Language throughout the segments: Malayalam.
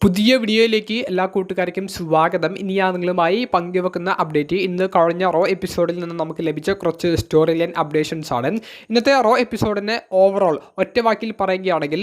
പുതിയ വീഡിയോയിലേക്ക് എല്ലാ കൂട്ടുകാർക്കും സ്വാഗതം. ഇനി ഞാൻ നിങ്ങളുമായി പങ്കുവെക്കുന്ന അപ്ഡേറ്റ് ഇന്ന് കഴിഞ്ഞ റോ എപ്പിസോഡിൽ നിന്ന് നമുക്ക് ലഭിച്ച കുറച്ച് സ്റ്റോറി ലൈൻ അപ്ഡേഷൻസ് ആണ്. ഇന്നത്തെ റോ എപ്പിസോഡിനെ ഓവറോൾ ഒറ്റ വാക്കിൽ പറയുകയാണെങ്കിൽ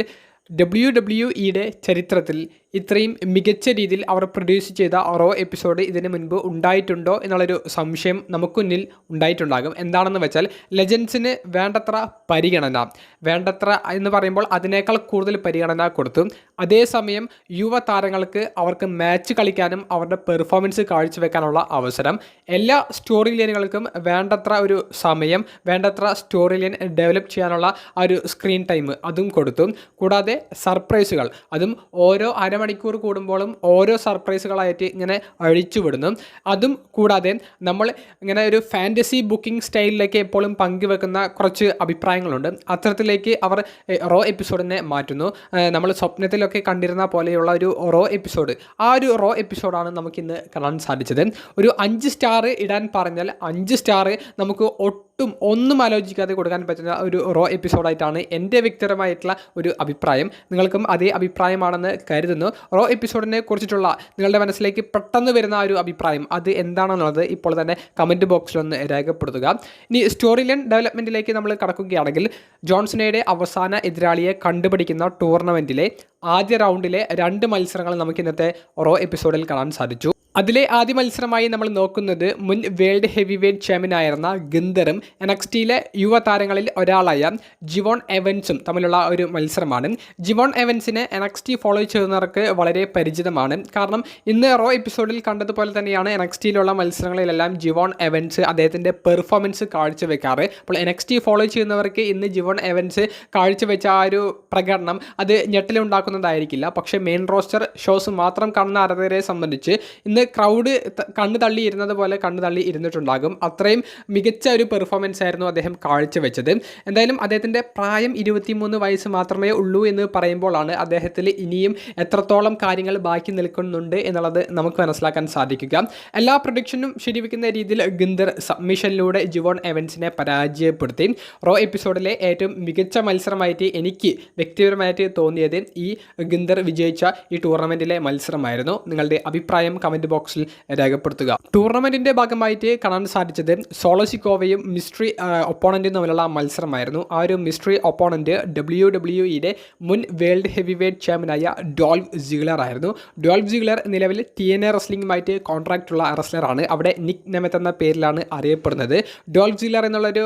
ഡബ്ല്യു ഡബ്ല്യു ഇയുടെ ചരിത്രത്തിൽ ഇത്രയും മികച്ച രീതിയിൽ അവർ പ്രൊഡ്യൂസ് ചെയ്ത റോ എപ്പിസോഡ് ഇതിന് മുൻപ് ഉണ്ടായിട്ടുണ്ടോ എന്നുള്ളൊരു സംശയം നമുക്ക് മുന്നിൽ ഉണ്ടായിട്ടുണ്ടാകും. എന്താണെന്ന് വെച്ചാൽ ലെജൻസിന് വേണ്ടത്ര പരിഗണന വേണ്ടത്ര എന്ന് പറയുമ്പോൾ അതിനേക്കാൾ കൂടുതൽ പരിഗണന കൊടുത്തു. അതേസമയം യുവതാരങ്ങൾക്ക് അവർക്ക് മാച്ച് കളിക്കാനും അവരുടെ പെർഫോമൻസ് കാഴ്ചവെക്കാനുള്ള അവസരം എല്ലാ സ്റ്റോറി ലൈനുകൾക്കും വേണ്ടത്ര ഒരു സമയം വേണ്ടത്ര സ്റ്റോറി ലൈൻ ഡെവലപ്പ് ചെയ്യാനുള്ള ആ ഒരു സ്ക്രീൻ ടൈം അതും കൊടുത്തു. കൂടാതെ സർപ്രൈസുകൾ. അതും ഓരോ അരമണിക്കൂർ കൂടുമ്പോഴും ഓരോ സർപ്രൈസുകളായിട്ട് ഇങ്ങനെ അഴിച്ചുവിടുന്നു. അതും കൂടാതെ നമ്മൾ ഇങ്ങനെ ഒരു ഫാന്റസി ബുക്കിംഗ് സ്റ്റൈലിലേക്ക് എപ്പോഴും പങ്കുവെക്കുന്ന കുറച്ച് അഭിപ്രായങ്ങളുണ്ട്. അത്തരത്തിലേക്ക് അവർ റോ എപ്പിസോഡിനെ മാറ്റുന്നു. നമ്മൾ സ്വപ്നത്തിലൊക്കെ കണ്ടിരുന്ന പോലെയുള്ള ഒരു റോ എപ്പിസോഡ്. ആ ഒരു റോ എപ്പിസോഡാണ് നമുക്കിന്ന് കാണാൻ സാധിച്ചത്. ഒരു അഞ്ച് സ്റ്റാർ ഇടാൻ പറഞ്ഞാൽ അഞ്ച് സ്റ്റാർ നമുക്ക് ഒട്ടും ഒന്നും ആലോചിക്കാതെ കൊടുക്കാൻ പറ്റുന്ന ഒരു റോ എപ്പിസോഡായിട്ടാണ് എന്റെ വ്യക്തിപരമായിട്ടുള്ള ഒരു അഭിപ്രായം. നിങ്ങൾക്കും അതേ അഭിപ്രായമാണെന്ന് കരുതുന്നു. റോ എപ്പിസോഡിനെ കുറിച്ചിട്ടുള്ള നിങ്ങളുടെ മനസ്സിലേക്ക് പെട്ടെന്ന് വരുന്ന ഒരു അഭിപ്രായം അത് എന്താണെന്നുള്ളത് ഇപ്പോൾ തന്നെ കമന്റ് ബോക്സിലൊന്ന് രേഖപ്പെടുത്തുക. ഇനി സ്റ്റോറി ലൈൻ ഡെവലപ്മെന്റിലേക്ക് നമ്മൾ കടക്കുകയാണെങ്കിൽ ജോൺസണയുടെ അവസാന എതിരാളിയെ കണ്ടുപിടിക്കുന്ന ടൂർണമെന്റിലെ ആദ്യ റൗണ്ടിലെ രണ്ട് മത്സരങ്ങൾ നമുക്ക് ഇന്നത്തെ റോ എപ്പിസോഡിൽ കാണാൻ സാധിച്ചു. അതിലെ ആദ്യ മത്സരമായി നമ്മൾ നോക്കുന്നത് മുൻ വേൾഡ് ഹെവി വെയ്റ്റ് ചാമ്പ്യനായിരുന്ന ഗിന്ദറും എനക്സ്റ്റിയിലെ യുവതാരങ്ങളിൽ ഒരാളായ ജിവോൺ എവൻസും തമ്മിലുള്ള ഒരു മത്സരമാണ്. ജിവോൺ എവൻസിനെ എനക്സ്റ്റി ഫോളോ ചെയ്യുന്നവർക്ക് വളരെ പരിചിതമാണ്. കാരണം ഇന്ന് റോ എപ്പിസോഡിൽ കണ്ടതുപോലെ തന്നെയാണ് എനക്സ്റ്റിയിലുള്ള മത്സരങ്ങളിലെല്ലാം ജിവോൺ എവൻസ് അദ്ദേഹത്തിന്റെ പെർഫോമൻസ് കാഴ്ചവെക്കാറ്. അപ്പോൾ എനക്സ്റ്റി ഫോളോ ചെയ്യുന്നവർക്ക് ഇന്ന് ജിവോൺ എവൻസ് കാഴ്ചവെച്ച ആ ഒരു പ്രകടനം അത് ഞെട്ടലുണ്ടാക്കുന്നതായിരിക്കില്ല. പക്ഷേ മെയിൻ റോസ്റ്റർ ഷോസ് മാത്രം കാണുന്ന ആരാധകരെ സംബന്ധിച്ച് ഇന്ന് ക്രൗഡ് കണ്ണു തള്ളി ഇരുന്നത് പോലെ കണ്ണു തള്ളി ഇരുന്നിട്ടുണ്ടാകും. അത്രയും മികച്ച ഒരു പെർഫോമൻസ് ആയിരുന്നു അദ്ദേഹം കാഴ്ചവെച്ചത്. എന്തായാലും അദ്ദേഹത്തിന്റെ പ്രായം ഇരുപത്തിമൂന്ന് വയസ്സ് മാത്രമേ ഉള്ളൂ എന്ന് പറയുമ്പോഴാണ് അദ്ദേഹത്തിൽ ഇനിയും എത്രത്തോളം കാര്യങ്ങൾ ബാക്കി നിൽക്കുന്നുണ്ട് എന്നുള്ളത് നമുക്ക് മനസ്സിലാക്കാൻ സാധിക്കുക. എല്ലാ പ്രൊഡിക്ഷനും ശരിവെക്കുന്ന രീതിയിൽ ഗിന്ദർ സബ്മിഷനിലൂടെ ജുവോൺ എവൻസിനെ പരാജയപ്പെടുത്തി. റോ എപ്പിസോഡിലെ ഏറ്റവും മികച്ച മത്സരമായിട്ട് എനിക്ക് വ്യക്തിപരമായിട്ട് തോന്നിയത് ഈ ഗിന്ദർ വിജയിച്ച ഈ ടൂർണമെന്റിലെ മത്സരമായിരുന്നു. നിങ്ങളുടെ അഭിപ്രായം കമന്റ് ബോക്സിൽ രേഖപ്പെടുത്തുക. ടൂർണമെന്റിന്റെ ഭാഗമായിട്ട് കാണാൻ സാധിച്ചത് സോളോസിക്കോവയും മിസ്ട്രി ഒപ്പോണന്റും തമ്മിലുള്ള മത്സരമായിരുന്നു. ആ ഒരു മിസ്ട്രി ഒപ്പോണന്റ് ഡബ്ല്യു ഡബ്ല്യു ഇയുടെ മുൻ വേൾഡ് ഹെവി വെയ്റ്റ് ചാമ്പ്യനായ ഡോൾഫ് ജിഗ്ലർ ആയിരുന്നു. ഡോൾഫ് ജിഗ്ലർ നിലവിൽ ടി എൻ എ ഉള്ള റെസ്ലറാണ് അവിടെ നിക് നെമത്ത് എന്ന പേരിലാണ് അറിയപ്പെടുന്നത്. ഡോൾഫ് ജിഗ്ലർ എന്നുള്ളൊരു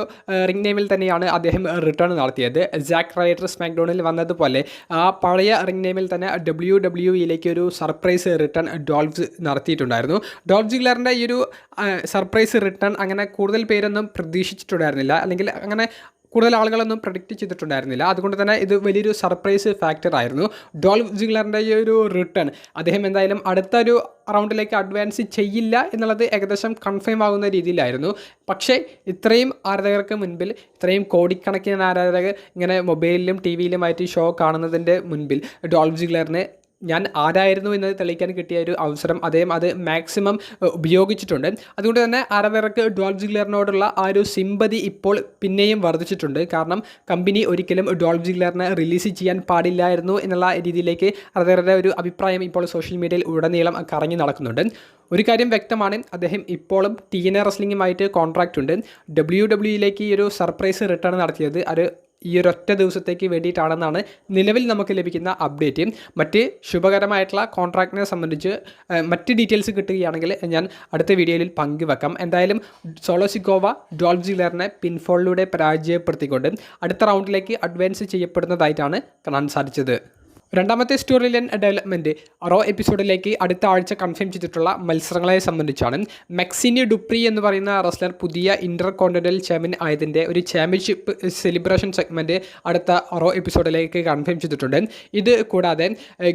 റിംഗ് നെയിമിൽ തന്നെയാണ് അദ്ദേഹം റിട്ടേൺ നടത്തിയത്. ജാക്ക് റൈറ്റർ സ്മാക്ഡോണിൽ വന്നതുപോലെ ആ പഴയ റിംഗ് നെയിമിൽ തന്നെ ഡബ്ല്യു ഡബ്ല്യു ഇയിലേക്ക് ഒരു സർപ്രൈസ് റിട്ടേൺ ഡോൾഫ് നടത്തിയിട്ടുണ്ടായിരുന്നു ഡോൾജ് ജിഗ്ലറിന്റെ ഈ ഒരു സർപ്രൈസ് റിട്ടേൺ അങ്ങനെ കൂടുതൽ പേരൊന്നും പ്രതീക്ഷിച്ചിട്ടുണ്ടായിരുന്നില്ല. അല്ലെങ്കിൽ അങ്ങനെ കൂടുതൽ ആളുകളൊന്നും പ്രഡിക്റ്റ് ചെയ്തിട്ടുണ്ടായിരുന്നില്ല. അതുകൊണ്ട് തന്നെ ഇത് വലിയൊരു സർപ്രൈസ് ഫാക്ടർ ആയിരുന്നു. ഡോൾ ജിഗ്ലറിന്റെ ഈ ഒരു റിട്ടേൺ അദ്ദേഹം എന്തായാലും അടുത്ത ഒരു റൗണ്ടിലേക്ക് അഡ്വാൻസ് ചെയ്യില്ല എന്നുള്ളത് ഏകദേശം കൺഫേം ആകുന്ന രീതിയിലായിരുന്നു. പക്ഷേ ഇത്രയും ആരാധകർക്ക് മുൻപിൽ ഇത്രയും കോടിക്കണക്കിന് ആരാധകർ ഇങ്ങനെ മൊബൈലിലും ടി വിയിലുമായിട്ട് ഷോ കാണുന്നതിന്റെ മുൻപിൽ ഡോൾഫ് ജിഗ്ലറിനെ ഞാൻ ആരായിരുന്നു എന്നത് തെളിയിക്കാൻ കിട്ടിയ ഒരു അവസരം അദ്ദേഹം അത് മാക്സിമം ഉപയോഗിച്ചിട്ടുണ്ട്. അതുകൊണ്ട് തന്നെ ആരാധകർക്ക് ഡോൾഫ് ജിഗ്ലറിനോടുള്ള ആ ഒരു സിമ്പതി ഇപ്പോൾ പിന്നെയും വർദ്ധിച്ചിട്ടുണ്ട്. കാരണം കമ്പനി ഒരിക്കലും ഡോൾഫ് ജിഗ്ലറിനെ റിലീസ് ചെയ്യാൻ പാടില്ലായിരുന്നു എന്നുള്ള രീതിയിലേക്ക് ആരാധകരുടെ ഒരു അഭിപ്രായം ഇപ്പോൾ സോഷ്യൽ മീഡിയയിൽ ഉടനീളം കറങ്ങി നടക്കുന്നുണ്ട്. ഒരു കാര്യം വ്യക്തമാണ് അദ്ദേഹം ഇപ്പോഴും ടി എൻ എ റെസ്ലിംഗുമായിട്ട് കോൺട്രാക്റ്റ് ഉണ്ട്. ഡബ്ല്യു ഡബ്ല്യുയിലേക്ക് ഈ ഒരു സർപ്രൈസ് റിട്ടേൺ നടത്തിയത്. അത് ഈ ഒരൊറ്റ ദിവസത്തേക്ക് വേണ്ടിയിട്ടാണെന്നാണ് നിലവിൽ നമുക്ക് ലഭിക്കുന്ന അപ്ഡേറ്റ് മറ്റ് ശുഭകരമായിട്ടുള്ള കോൺട്രാക്റ്റിനെ സംബന്ധിച്ച് മറ്റ് ഡീറ്റെയിൽസ് കിട്ടുകയാണെങ്കിൽ ഞാൻ അടുത്ത വീഡിയോയിൽ പങ്കുവെക്കാം. എന്തായാലും സോളോസിക്കോവ ഡോൾഫ് ജിഗ്ലറിനെ പിൻഫോളിലൂടെ പരാജയപ്പെടുത്തിക്കൊണ്ട് അടുത്ത റൗണ്ടിലേക്ക് അഡ്വാൻസ് ചെയ്യപ്പെടുന്നതായിട്ടാണ് കാണാൻ സാധിച്ചത്. രണ്ടാമത്തെ സ്റ്റോറി ലൈൻ ഡെവലപ്മെന്റ് റോ എപ്പിസോഡിലേക്ക് അടുത്ത ആഴ്ച കൺഫേം ചെയ്തിട്ടുള്ള മത്സരങ്ങളെ സംബന്ധിച്ചാണ്. മെക്സിനി ഡുപ്രി എന്ന് പറയുന്ന റെസ്ലർ പുതിയ ഇന്റർ കോണ്ടിനൽ ചാമ്പ്യൻ ആയതിന്റെ ഒരു ചാമ്പ്യൻഷിപ്പ് സെലിബ്രേഷൻ സെഗ്മെന്റ് അടുത്ത റോ എപ്പിസോഡിലേക്ക് കൺഫേം ചെയ്തിട്ടുണ്ട്. ഇത് കൂടാതെ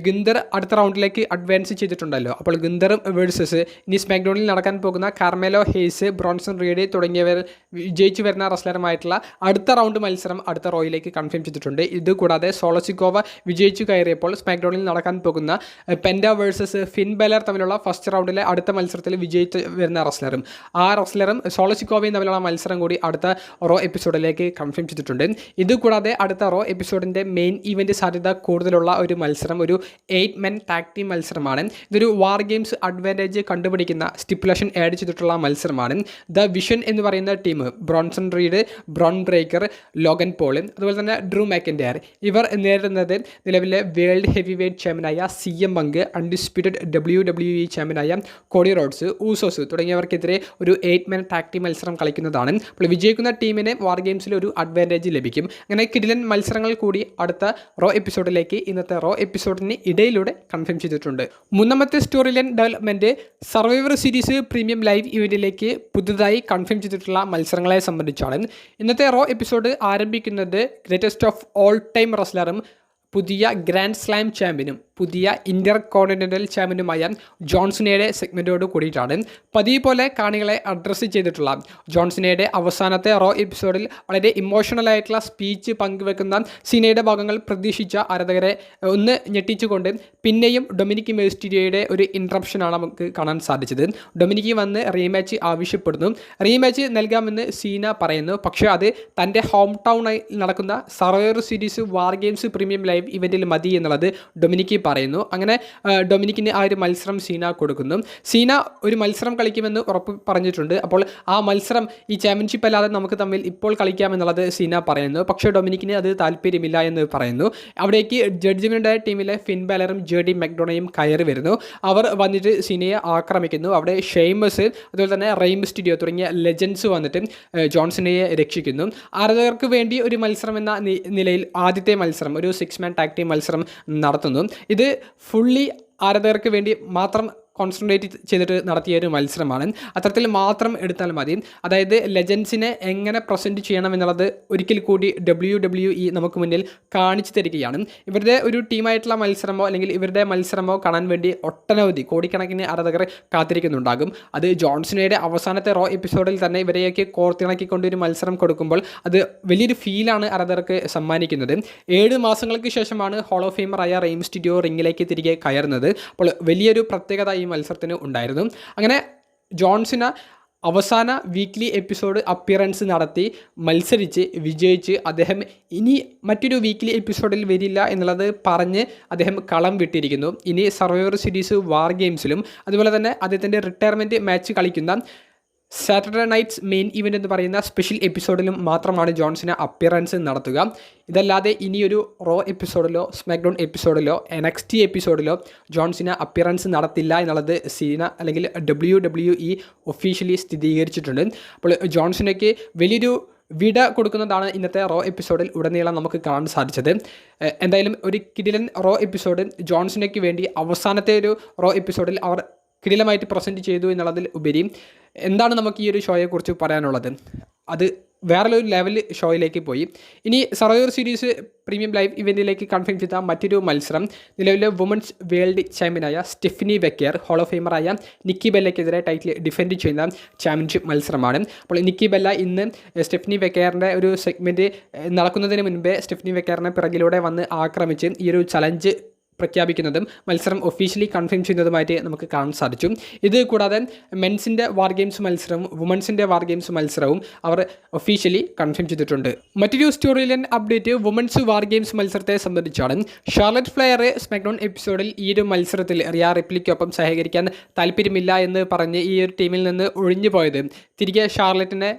ഗിന്ദർ അടുത്ത റൗണ്ടിലേക്ക് അഡ്വാൻസ് ചെയ്തിട്ടുണ്ടല്ലോ. അപ്പോൾ ഗിന്ദറും വേഴ്സസ് ഇനി സ്മാക്ഡോണിൽ നടക്കാൻ പോകുന്ന കാർമേലോ ഹേസ് ബ്രോൺസൺ റീഡ് തുടങ്ങിയവർ വിജയിച്ചു വരുന്ന റെസ്ലറുമായിട്ടുള്ള അടുത്ത റൗണ്ട് മത്സരം അടുത്ത റോയിലേക്ക് കൺഫേം ചെയ്തിട്ടുണ്ട്. ഇത് കൂടാതെ സോളസിക്കോവ വിജയിച്ചു കയറി കയറിയപ്പോൾ സ്മാക്ഡൗണിൽ നടക്കാൻ പോകുന്ന പെൻഡ വേഴ്സസ് ഫിൻ ബെലർ തമ്മിലുള്ള ഫസ്റ്റ് റൗണ്ടിലെ അടുത്ത മത്സരത്തിൽ വിജയിച്ച് വരുന്ന റസ്ലറും. ആ റസ്ലറും സോളസിക്കോവയും തമ്മിലുള്ള മത്സരം കൂടി അടുത്ത റോ എപ്പിസോഡിലേക്ക് കൺഫേം ചെയ്തിട്ടുണ്ട്. ഇതുകൂടാതെ അടുത്ത റോ എപ്പിസോഡിന്റെ മെയിൻ ഇവന്റ് സാധ്യത കൂടുതലുള്ള ഒരു മത്സരം ഒരു എയ്റ്റ് മെൻ ടാക് ടീം മത്സരമാണ്. ഇതൊരു വാർ ഗെയിംസ് അഡ്വാന്റേജ് കണ്ടുപിടിക്കുന്ന സ്റ്റിപ്പുലേഷൻ ആഡ് ചെയ്തിട്ടുള്ള മത്സരമാണ്. ദ വിഷൻ എന്ന് പറയുന്ന team Bronson Reed Bron Breakker Logan Paul അതുപോലെ തന്നെ ഡ്രൂ മാക്കൻഡയർ ഇവർ നേരിടുന്നത് നിലവിലെ വേൾഡ് ഹെവി വെയ്റ്റ് ചാമ്പ്യനായ C M Punk undisputed W W E ചാമ്പ്യനായ കോഡി റോഡ്സ് ഊസോസ് തുടങ്ങിയവർക്കെതിരെ ഒരു എയ്റ്റ് മെൻ ടാക്ടി മത്സരം കളിക്കുന്നതാണ്. അപ്പോൾ വിജയിക്കുന്ന ടീമിന് വാർ ഗെയിംസിൽ ഒരു അഡ്വാന്റേജ് ലഭിക്കും. അങ്ങനെ കിടിലൻ മത്സരങ്ങൾ കൂടി അടുത്ത റോ എപ്പിസോഡിലേക്ക് ഇന്നത്തെ റോ എപ്പിസോഡിന് ഇടയിലൂടെ കൺഫേം ചെയ്തിട്ടുണ്ട്. മൂന്നാമത്തെ story line development Survivor Series premium live ഇവന്റിലേക്ക് പുതുതായി കൺഫേം ചെയ്തിട്ടുള്ള മത്സരങ്ങളെ സംബന്ധിച്ചാണ്. ഇന്നത്തെ റോ എപ്പിസോഡ് ആരംഭിക്കുന്നത് ഗ്രേറ്റസ്റ്റ് ഓഫ് ഓൾ ടൈം റസ്ലറും പുതിയ ഗ്രാൻഡ് സ്ലാം ചാമ്പ്യനും പുതിയ ഇന്റർ കോണ്ടിനെന്റൽ ചാമ്പ്യനുമായ ജോൺസണയുടെ സെഗ്മെന്റോട് കൂടിയിട്ടാണ് പതിവ് പോലെ കാണികളെ അഡ്രസ്സ് ചെയ്തിട്ടുള്ള ജോൺസണയുടെ അവസാനത്തെ റോ എപ്പിസോഡിൽ വളരെ ഇമോഷണൽ ആയിട്ടുള്ള സ്പീച്ച് പങ്കുവെക്കുന്ന സീനയുടെ ഭാഗങ്ങൾ പ്രതീക്ഷിച്ച ആരാധകരെ ഒന്ന് ഞെട്ടിച്ചുകൊണ്ട് പിന്നെയും ഡൊമിനിക് മേസ്റ്റീരിയയുടെ ഒരു ഇൻട്രപ്ഷനാണ് നമുക്ക് കാണാൻ സാധിച്ചത്. ഡൊമിനിക് വന്ന് റീമാച്ച് ആവശ്യപ്പെടുന്നു. റീമാച്ച് നൽകാമെന്ന് സീന പറയുന്നു. പക്ഷേ അത് തന്റെ ഹോം ടൗണിൽ നടക്കുന്ന Survivor Series War Games premium live ഇവന്റിൽ മതി എന്നുള്ളത് ഡൊമിനിക്ക് പറയുന്നു. അങ്ങനെ ഡൊമിനിക്കിന് ആ ഒരു മത്സരം സീന കൊടുക്കുന്നു. സീന ഒരു മത്സരം കളിക്കുമെന്ന് ഉറപ്പ് പറഞ്ഞിട്ടുണ്ട്. അപ്പോൾ ആ മത്സരം ഈ ചാമ്പ്യൻഷിപ്പ് അല്ലാതെ നമുക്ക് തമ്മിൽ ഇപ്പോൾ കളിക്കാമെന്നുള്ളത് സീന പറയുന്നു. പക്ഷേ ഡൊമിനിക്കിന് അത് താല്പര്യമില്ല എന്ന് പറയുന്നു. അവിടേക്ക് ജഡ്ജ്മെന്റ് ടീമിലെ ഫിൻ ബാലറും ഡി മെക്ഡോണയും കയറി വരുന്നു. അവർ വന്നിട്ട് സീനയെ ആക്രമിക്കുന്നു. അവിടെ ഷെയ്മസ് അതുപോലെ തന്നെ റെയിം സ്റ്റുഡിയോ തുടങ്ങിയ ലെജൻസ് വന്നിട്ട് ഏഹ്, രക്ഷിക്കുന്നു. ആരാധകർക്ക് വേണ്ടി ഒരു മത്സരം എന്ന നിലയിൽ ആദ്യത്തെ മത്സരം ഒരു സിക്സ് മാൻ ടാക് ടീം മത്സരം നടത്തുന്നു. ഇത് ഫുള്ളി ആരാധകർക്ക് വേണ്ടി മാത്രം കോൺസെൻട്രേറ്റ് ചെയ്തിട്ട് നടത്തിയ ഒരു മത്സരമാണ്. അത്തരത്തിൽ മാത്രം എടുത്താൽ മതി. അതായത് ലെജൻസിനെ എങ്ങനെ പ്രസന്റ് ചെയ്യണം എന്നുള്ളത് ഒരിക്കൽ കൂടി ഡബ്ല്യു ഡബ്ല്യു ഇ നമുക്ക് മുന്നിൽ കാണിച്ചു തരികയാണ്. ഇവരുടെ ഒരു ടീമായിട്ടുള്ള മത്സരമോ അല്ലെങ്കിൽ ഇവരുടെ മത്സരമോ കാണാൻ വേണ്ടി ഒട്ടനവധി കോടിക്കണക്കിന് ആരാധകർ കാത്തിരിക്കുന്നുണ്ടാകും. അത് ജോൺസണയുടെ അവസാനത്തെ റോ എപ്പിസോഡിൽ തന്നെ ഇവരെയൊക്കെ കോർത്തിണക്കിക്കൊണ്ട് ഒരു മത്സരം കൊടുക്കുമ്പോൾ അത് വലിയൊരു ഫീലാണ് ആരാധകർക്ക് സമ്മാനിക്കുന്നത്. ഏഴ് മാസങ്ങൾക്ക് ശേഷമാണ് ഹോൾ ഓഫ് ഫെയിമറായ റെയിം സ്റ്റുഡിയോ റിങ്ങിലേക്ക് തിരികെ കയറുന്നത്. അപ്പോൾ വലിയൊരു പ്രത്യേകത മത്സരത്തിന് ഉണ്ടായിരുന്നു. അങ്ങനെ ജോൺസിന അവസാന വീക്ക്ലി എപ്പിസോഡ് അപ്പിയറൻസ് നടത്തി മത്സരിച്ച് വിജയിച്ച് അദ്ദേഹം ഇനി മറ്റൊരു വീക്ക്ലി എപ്പിസോഡിൽ വരില്ല എന്നുള്ളത് പറഞ്ഞ് അദ്ദേഹം കളം വിട്ടിരിക്കുന്നു. ഇനി സർവൈവർ സീരീസ് വാർ ഗെയിംസിലും അതുപോലെ തന്നെ അദ്ദേഹത്തിന്റെ റിട്ടയർമെന്റ് മാച്ച് കളിക്കുന്ന സാറ്റർഡേ നൈറ്റ്സ് മെയിൻ ഇവന്റ് എന്ന് പറയുന്ന സ്പെഷ്യൽ എപ്പിസോഡിലും മാത്രമാണ് ജോൺസിന് അപ്പിയറൻസ് നടത്തുക. ഇതല്ലാതെ ഇനിയൊരു റോ എപ്പിസോഡിലോ സ്മാക്ഡൗൺ എപ്പിസോഡിലോ എനക്സ്റ്റി എപ്പിസോഡിലോ ജോൺസിന് അപ്പിയറൻസ് നടത്തില്ല എന്നുള്ളത് സീന അല്ലെങ്കിൽ ഡബ്ല്യു ഡബ്ല്യു ഇ ഒഫീഷ്യലി സ്ഥിരീകരിച്ചിട്ടുണ്ട്. അപ്പോൾ ജോൺസിനൊക്കെ വലിയൊരു വിട കൊടുക്കുന്നതാണ് ഇന്നത്തെ റോ എപ്പിസോഡിൽ ഉടനീളം നമുക്ക് കാണാൻ സാധിച്ചത്. എന്തായാലും ഒരു കിടിലൻ റോ എപ്പിസോഡ് ജോൺസിനൊക്കെ വേണ്ടി അവസാനത്തെ ഒരു റോ എപ്പിസോഡിൽ അവർ കിടിലമായിട്ട് പ്രസന്റ് ചെയ്തു എന്നുള്ളതിൽ ഉപരി എന്താണ് നമുക്ക് ഈ ഒരു ഷോയെക്കുറിച്ച് പറയാനുള്ളത്? അത് വേറെ ഒരു ലെവൽ ഷോയിലേക്ക് പോയി. ഇനി സർവൈവർ സീരീസ് പ്രീമിയം ലൈവ് ഇവന്റിലേക്ക് കൺഫേം ചെയ്ത മറ്റൊരു മത്സരം നിലവിലെ വുമൻസ് വേൾഡ് ചാമ്പ്യനായ സ്റ്റെഫിനി വെക്കർ ഹോൾ ഓഫ് ഫെയിമറായ നിക്കി ബെല്ലയ്ക്കെതിരെ ടൈറ്റിൽ ഡിഫെൻഡ് ചെയ്യുന്ന ചാമ്പ്യൻഷിപ്പ് മത്സരമാണ്. അപ്പോൾ നിക്കി ബെല്ല ഇന്ന് സ്റ്റെഫിനി വെക്കറിന്റെ ഒരു സെഗ്മെന്റ് നടക്കുന്നതിന് മുൻപേ സ്റ്റെഫിനി വെക്കറിനെ പിറകിലൂടെ വന്ന് ആക്രമിച്ച് ഈ ഒരു ചലഞ്ച് പ്രഖ്യാപിക്കുന്നതും മത്സരം ഒഫീഷ്യലി കൺഫേം ചെയ്യുന്നതുമായിട്ട് നമുക്ക് കാണാൻ സാധിച്ചു. ഇത് കൂടാതെ മെൻസിന്റെ വാർ ഗെയിംസ് മത്സരവും വുമൻസിന്റെ വാർ ഗെയിംസ് മത്സരവും അവർ ഒഫീഷ്യലി കൺഫേം ചെയ്തിട്ടുണ്ട്. മറ്റൊരു story line update women's War Games മത്സരത്തെ സംബന്ധിച്ചാണ്. ഷാർലറ്റ് ഫ്ലെയർ സ്മാക്ഡൗൺ എപ്പിസോഡിൽ ഈ ഒരു മത്സരത്തിൽ റിയ റിപ്ലിക്കൊപ്പം സഹകരിക്കാൻ താല്പര്യമില്ല എന്ന് പറഞ്ഞ് ഈ ഒരു ടീമിൽ നിന്ന് ഒഴിഞ്ഞു പോയത്. തിരികെ ഷാർലറ്റിനെ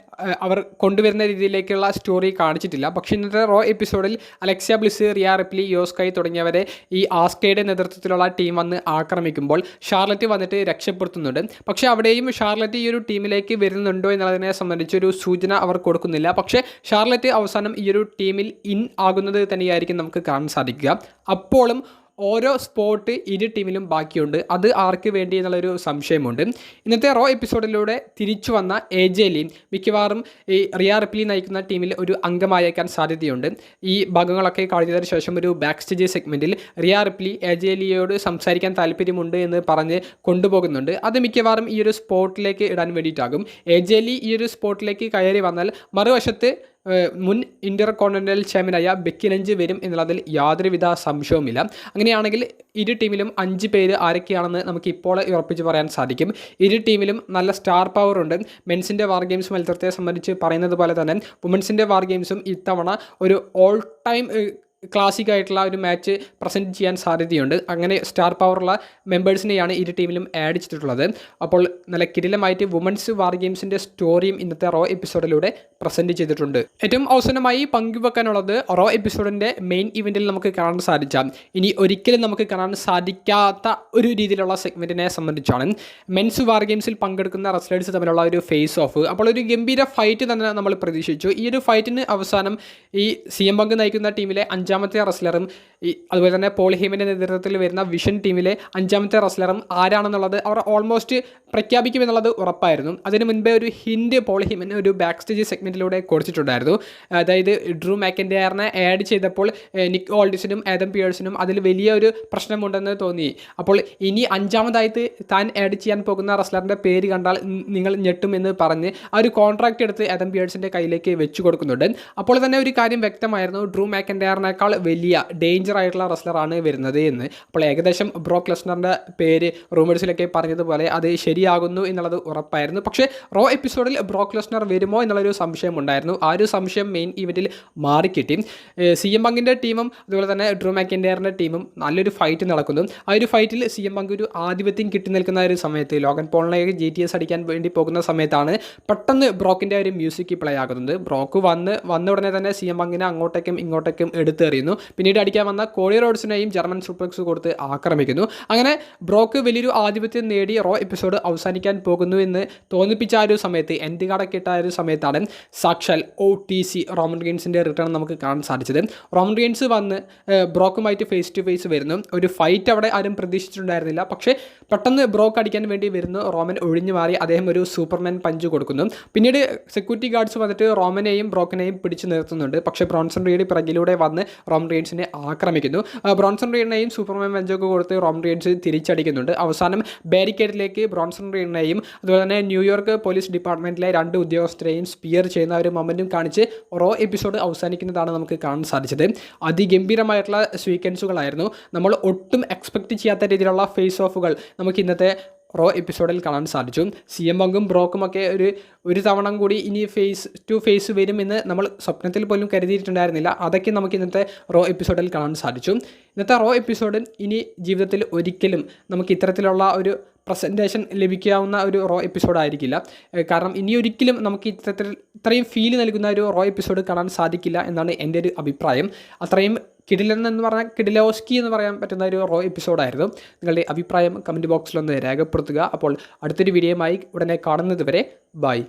അവർ കൊണ്ടുവരുന്ന രീതിയിലേക്കുള്ള സ്റ്റോറി കാണിച്ചിട്ടില്ല. പക്ഷേ ഇന്നത്തെ റോ എപ്പിസോഡിൽ Alexa Bliss Rhea Ripley Iyo Sky തുടങ്ങിയവരെ ഈ ആസ്കയുടെ നേതൃത്വത്തിലുള്ള ടീം വന്ന് ആക്രമിക്കുമ്പോൾ ഷാർലറ്റ് വന്നിട്ട് രക്ഷപ്പെടുത്തുന്നുണ്ട്. പക്ഷേ അവിടെയും ഷാർലറ്റ് ഈ ഒരു ടീമിലേക്ക് വരുന്നുണ്ടോ എന്നുള്ളതിനെ സംബന്ധിച്ചൊരു സൂചന അവർ കൊടുക്കുന്നില്ല. പക്ഷേ ഷാർലറ്റ് അവസാനം ഈ ഒരു ടീമിൽ ഇൻ ആകുന്നത് തന്നെയായിരിക്കും നമുക്ക് കാണാൻ സാധിക്കുക. അപ്പോഴും ഓരോ സ്പോട്ട് ഇരു ടീമിലും ബാക്കിയുണ്ട്. അത് ആർക്ക് വേണ്ടി എന്നുള്ളൊരു സംശയമുണ്ട്. ഇന്നത്തെ റോ എപ്പിസോഡിലൂടെ തിരിച്ചു വന്ന എ ജെ ലീൻ മിക്കവാറും ഈ റിയ റിപ്ലി നയിക്കുന്ന ടീമിൽ ഒരു അംഗമായേക്കാൻ സാധ്യതയുണ്ട്. ഈ ഭാഗങ്ങളൊക്കെ കഴിഞ്ഞതിന് ശേഷം ഒരു ബാക്ക് സ്റ്റേജ് സെഗ്മെന്റിൽ റിയ റിപ്ലി എ ജെ ലിയോട് സംസാരിക്കാൻ താല്പര്യമുണ്ട് എന്ന് പറഞ്ഞ് കൊണ്ടുപോകുന്നുണ്ട്. അത് മിക്കവാറും ഈ ഒരു സ്പോട്ടിലേക്ക് ഇടാൻ വേണ്ടിയിട്ടാകും. എ ജെ ലി ഈ ഒരു സ്പോട്ടിലേക്ക് കയറി വന്നാൽ മറുവശത്ത് മുൻ ഇന്റർ കോണ്ടിനെന്റൽ ചാമ്പ്യനായ ബെക്കിനഞ്ച് വരും എന്നുള്ളതിൽ യാതൊരുവിധ സംശയവുമില്ല. അങ്ങനെയാണെങ്കിൽ ഇരു ടീമിലും അഞ്ച് പേര് ആരൊക്കെയാണെന്ന് നമുക്ക് ഇപ്പോൾ ഉറപ്പിച്ച് പറയാൻ സാധിക്കും. ഇരു ടീമിലും നല്ല സ്റ്റാർ പവർ ഉണ്ട്. മെൻസിന്റെ വാർ ഗെയിംസ് മത്സരത്തെ സംബന്ധിച്ച് പറയുന്നത് പോലെ തന്നെ വുമൻസിന്റെ വാർ ഗെയിംസും ഇത്തവണ ഒരു ഓൾ ടൈം ക്ലാസിക് ആയിട്ടുള്ള ഒരു മാച്ച് പ്രസന്റ് ചെയ്യാൻ സാധ്യതയുണ്ട്. അങ്ങനെ സ്റ്റാർ പവറുള്ള മെമ്പേഴ്സിനെയാണ് ഇരു ടീമിലും ആഡ് ചെയ്തിട്ടുള്ളത്. അപ്പോൾ നല്ല കിടിലമായിട്ട് വുമൻസ് വാർ ഗെയിംസിന്റെ സ്റ്റോറിയും ഇന്നത്തെ റോ എപ്പിസോഡിലൂടെ പ്രസന്റ് ചെയ്തിട്ടുണ്ട്. ഏറ്റവും അവസാനമായി പങ്കുവെക്കാനുള്ളത് റോ എപ്പിസോഡിന്റെ മെയിൻ ഇവന്റിൽ നമുക്ക് കാണാൻ സാധിച്ച ഇനി ഒരിക്കലും നമുക്ക് കാണാൻ സാധിക്കാത്ത ഒരു രീതിയിലുള്ള സെഗ്മെന്റിനെ സംബന്ധിച്ചാണ് മെൻസ് വാർ ഗെയിംസിൽ പങ്കെടുക്കുന്ന റെസ്ലേഴ്സ് തമ്മിലുള്ള ഒരു ഫേസ് ഓഫ് അപ്പോൾ ഒരു ഗംഭീര ഫൈറ്റ് തന്നെ നമ്മൾ പ്രതീക്ഷിച്ചു. ഈ ഒരു ഫൈറ്റിന് അവസാനം ഈ സി എം പങ്ക് നയിക്കുന്ന ടീമിലെ അഞ്ചാമത്തെ റസ്ലറും ഈ അതുപോലെ തന്നെ പോൾ ഹീമിന്റെ നേതൃത്വത്തിൽ വരുന്ന വിഷൻ ടീമിലെ അഞ്ചാമത്തെ റസ്ലറും ആരാണെന്നുള്ളത് അവർ ഓൾമോസ്റ്റ് പ്രഖ്യാപിക്കുമെന്നുള്ളത് ഉറപ്പായിരുന്നു. അതിന് മുൻപേ ഒരു ഹിൻഡ് പോൾ ഹീമിന് ഒരു ബാക്ക് സ്റ്റേജ് സെഗ്മെന്റിലൂടെ കൊടുത്തിട്ടുണ്ടായിരുന്നു. അതായത് ഡ്രൂ മാക്കൻഡിയറിനെ ആഡ് ചെയ്തപ്പോൾ നിക് നിക്ക് ഓൾഡിസിനും ആദം പിയേഴ്സിനും അതിൽ വലിയ ഒരു പ്രശ്നമുണ്ടെന്ന് തോന്നി. അപ്പോൾ ഇനി അഞ്ചാമതായിട്ട് താൻ ആഡ് ചെയ്യാൻ പോകുന്ന റെസ്ലറിന്റെ പേര് കണ്ടാൽ നിങ്ങൾ ഞെട്ടുമെന്ന് പറഞ്ഞ് ആ ഒരു കോൺട്രാക്റ്റ് എടുത്ത് ആദം പിയേഴ്സിന്റെ കയ്യിലേക്ക് വെച്ചു കൊടുക്കുന്നുണ്ട്. അപ്പോൾ തന്നെ ഒരു കാര്യം വ്യക്തമായിരുന്നു. ഡ്രൂ മാക്കൻഡയറിനേക്കാൾ വലിയ ഡേഞ്ചർ ആയിട്ടുള്ള റെസ്ലറാണ് വരുന്നത് എന്ന്. അപ്പോൾ ഏകദേശം ബ്രോക്ക് ലെസ്നറിന്റെ പേര് റൂമേഴ്സിലൊക്കെ പറഞ്ഞതുപോലെ അത് ശരിയാകുന്നു എന്നുള്ളത് ഉറപ്പായിരുന്നു. പക്ഷേ റോ എപ്പിസോഡിൽ ബ്രോക്ക് ലെസ്നർ വരുമോ എന്നുള്ളൊരു സംശയം ഉണ്ടായിരുന്നു. ആ ഒരു സംശയം മെയിൻ ഇവന്റിൽ മാറിക്കിട്ടി. സി എം പങ്കിന്റെ ടീമും അതുപോലെ തന്നെ ഡ്രൂ മാക്കൻഡയറിന്റെ ടീമും നല്ലൊരു ഫൈറ്റ് നടക്കുന്നു. ആ ഒരു ഫൈറ്റിൽ സി എം പങ്ക് ഒരു ആധിപത്യം കിട്ടി നിൽക്കുന്ന ഒരു സമയത്ത് ലോഗൻ പോളിനെ ജി ടി എസ് അടിക്കാൻ വേണ്ടി പോകുന്ന സമയത്താണ് പെട്ടെന്ന് ബ്രോക്കിന്റെ ഒരു മ്യൂസിക് പ്ലേ ആകുന്നത്. ബ്രോക്ക് വന്ന് വന്ന ഉടനെ തന്നെ സി എം പങ്കിനെ അങ്ങോട്ടേക്കും ഇങ്ങോട്ടേക്കും എടുത്തെറിയുന്നു പിന്നീട് അടിക്കാൻ വന്ന കോളി റോഡ്സിനെയും ജർമ്മൻ സൂപ്പർക്സ് കൊടുത്ത് ആക്രമിക്കുന്നു. അങ്ങനെ ബ്രോക്ക് വലിയൊരു ആധിപത്യം നേടി റോ എപ്പിസോഡ് അവസാനിക്കാൻ പോകുന്നു എന്ന് തോന്നിപ്പിച്ച ആ ഒരു സമയത്ത് എൻഡ് കാർഡൊക്കെ ഒരു സമയത്താണ് സാക്ഷൽ ഒ ടി സി റോമൻ ഗെയിൻസിന്റെ റിട്ടേൺ നമുക്ക് കാണാൻ സാധിച്ചത്. റോമൻ ഗെയിൻസ് വന്ന് ബ്രോക്കുമായിട്ട് ഫേസ് ടു ഫേസ് വരുന്നു. ഒരു ഫൈറ്റ് അവിടെ ആരും പ്രതീക്ഷിച്ചിട്ടുണ്ടായിരുന്നില്ല. പക്ഷേ പെട്ടെന്ന് ബ്രോക്ക് അടിക്കാൻ വേണ്ടി വരുന്നു. റോമൻ ഒഴിഞ്ഞു മാറി അദ്ദേഹം ഒരു സൂപ്പർമാൻ പഞ്ച് കൊടുക്കുന്നു. പിന്നീട് സെക്യൂരിറ്റി ഗാർഡ്സ് വന്നിട്ട് റോമനെയും ബ്രോക്കിനെയും പിടിച്ചു നിർത്തുന്നുണ്ട്. പക്ഷേ ബ്രോൺസൺ റീഡ് പിറകിലൂടെ വന്ന് റോം റീഡ്സിനെ ആക്രമിക്കുന്നു. ബ്രോൺസൺ റീഡിനെയും സൂപ്പർമാൻ വെഞ്ചൊക്കെ കൊടുത്ത് റോം റീഡ്സ് തിരിച്ചടിക്കുന്നുണ്ട്. അവസാനം ബാരിക്കേഡിലേക്ക് ബ്രോൺസൺ റീഡിനെയും അതുപോലെ തന്നെ ന്യൂയോർക്ക് പോലീസ് ഡിപ്പാർട്ട്മെന്റിലെ രണ്ട് ഉദ്യോഗസ്ഥരെയും സ്പിയർ ചെയ്യുന്ന ഒരു മൊമെന്റും കാണിച്ച് റോ എപ്പിസോഡ് അവസാനിക്കുന്നതാണ് നമുക്ക് കാണാൻ സാധിച്ചത്. അതിഗംഭീരമായിട്ടുള്ള സ്വീക്വൻസുകളായിരുന്നു നമ്മൾ ഒട്ടും എക്സ്പെക്റ്റ് ചെയ്യാത്ത രീതിയിലുള്ള ഫേസ് ഓഫുകൾ നമുക്ക് ഇന്നത്തെ റോ എപ്പിസോഡിൽ കാണാൻ സാധിച്ചു. സി എം പങ്കും ബ്രോക്കുമൊക്കെ ഒരു ഒരു തവണ കൂടി ഇനി ഫേസ് ടു ഫേസ് വരുമെന്ന് നമ്മൾ സ്വപ്നത്തിൽ പോലും കരുതിയിട്ടുണ്ടായിരുന്നില്ല. അതൊക്കെ നമുക്ക് ഇന്നത്തെ റോ എപ്പിസോഡിൽ കാണാൻ സാധിച്ചു. ഇന്നത്തെ റോ എപ്പിസോഡ് ഇനി ജീവിതത്തിൽ ഒരിക്കലും നമുക്ക് ഇത്തരത്തിലുള്ള ഒരു പ്രസന്റേഷൻ ലഭിക്കാവുന്ന ഒരു റോ എപ്പിസോഡ് ആയിരിക്കില്ല. കാരണം ഇനി ഒരിക്കലും നമുക്ക് ഇത്തരത്തിൽ ഇത്രയും ഫീൽ നൽകുന്ന ഒരു റോ എപ്പിസോഡ് കാണാൻ സാധിക്കില്ല എന്നാണ് എന്റെ ഒരു അഭിപ്രായം. അത്രയും കിടിലൻ എന്ന് പറഞ്ഞാൽ കിഡിലോസ്കി എന്ന് പറയാൻ പറ്റുന്ന ഒരു റോ എപ്പിസോഡായിരുന്നു നിങ്ങളുടെ അഭിപ്രായം കമന്റ് ബോക്സിലൊന്ന് രേഖപ്പെടുത്തുക. അപ്പോൾ അടുത്തൊരു വീഡിയോയുമായി ഉടനെ കാണുന്നത് വരെ ബൈ